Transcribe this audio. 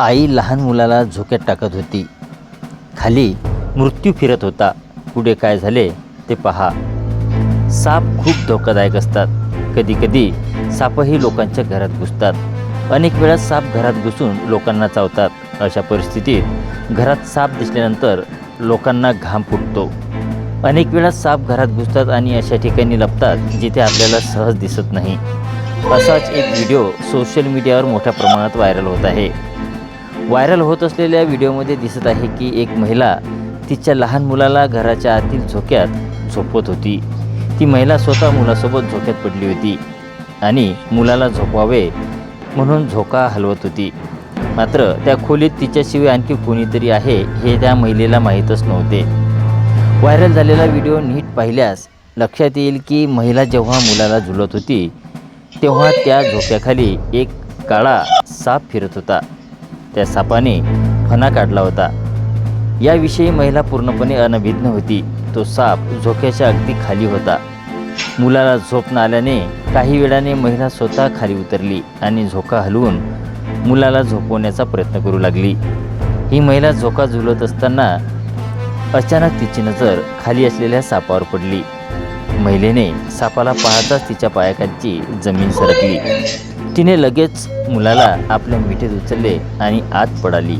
आई लहान मुलाला झोक्यात टाकत होती. खाली मृत्यू फिरत होता. पुढे काय झाले ते पहा. साप खूप धोकादायक असतात. कधीकधी सापही लोकांच्या घरात घुसतात. अनेक वेळा साप घरात घुसून लोकांना चावतात. अशा परिस्थितीत घरात साप दिसल्यानंतर लोकांना घाम फुटतो. अनेक वेळा साप घरात घुसतात आणि अशा ठिकाणी लपतात जिथे आपल्याला सहज दिसत नाही. असाच एक व्हिडिओ सोशल मीडियावर मोठ्या प्रमाणात व्हायरल होत आहे. व्हायरल होत असलेल्या व्हिडिओमध्ये दिसत आहे की एक महिला तिच्या लहान मुलाला घराच्या आतील झोक्यात झोपवत होती. ती महिला स्वतः मुलासोबत झोक्यात पडली होती आणि मुलाला झोपवावे म्हणून झोका हलवत होती. मात्र त्या खोलीत तिच्याशिवाय आणखी कोणीतरी आहे हे त्या महिलेला माहीतच नव्हते. व्हायरल झालेला व्हिडिओ नीट पाहिल्यास लक्षात येईल की महिला जेव्हा मुलाला झुलत होती तेव्हा त्या झोक्याखाली एक काळा साप फिरत होता. त्या सापाने फणा काढला होता. याविषयी महिला पूर्णपणे अनभिज्ञ होती. तो साप झोक्याच्या अगदी खाली होता. मुलाला झोप न आल्याने काही वेळाने महिला स्वतः खाली उतरली आणि झोका हलवून मुलाला झोपवण्याचा प्रयत्न करू लागली. ही महिला झोका झुलत असताना अचानक तिची नजर खाली असलेल्या सापावर पडली. महिलेने सापाला पाहताच तिच्या पायाखालची जमीन सरकली. तिने लगेच मुलाला आपल्या मिठीत उचलले आणि आत पडाली.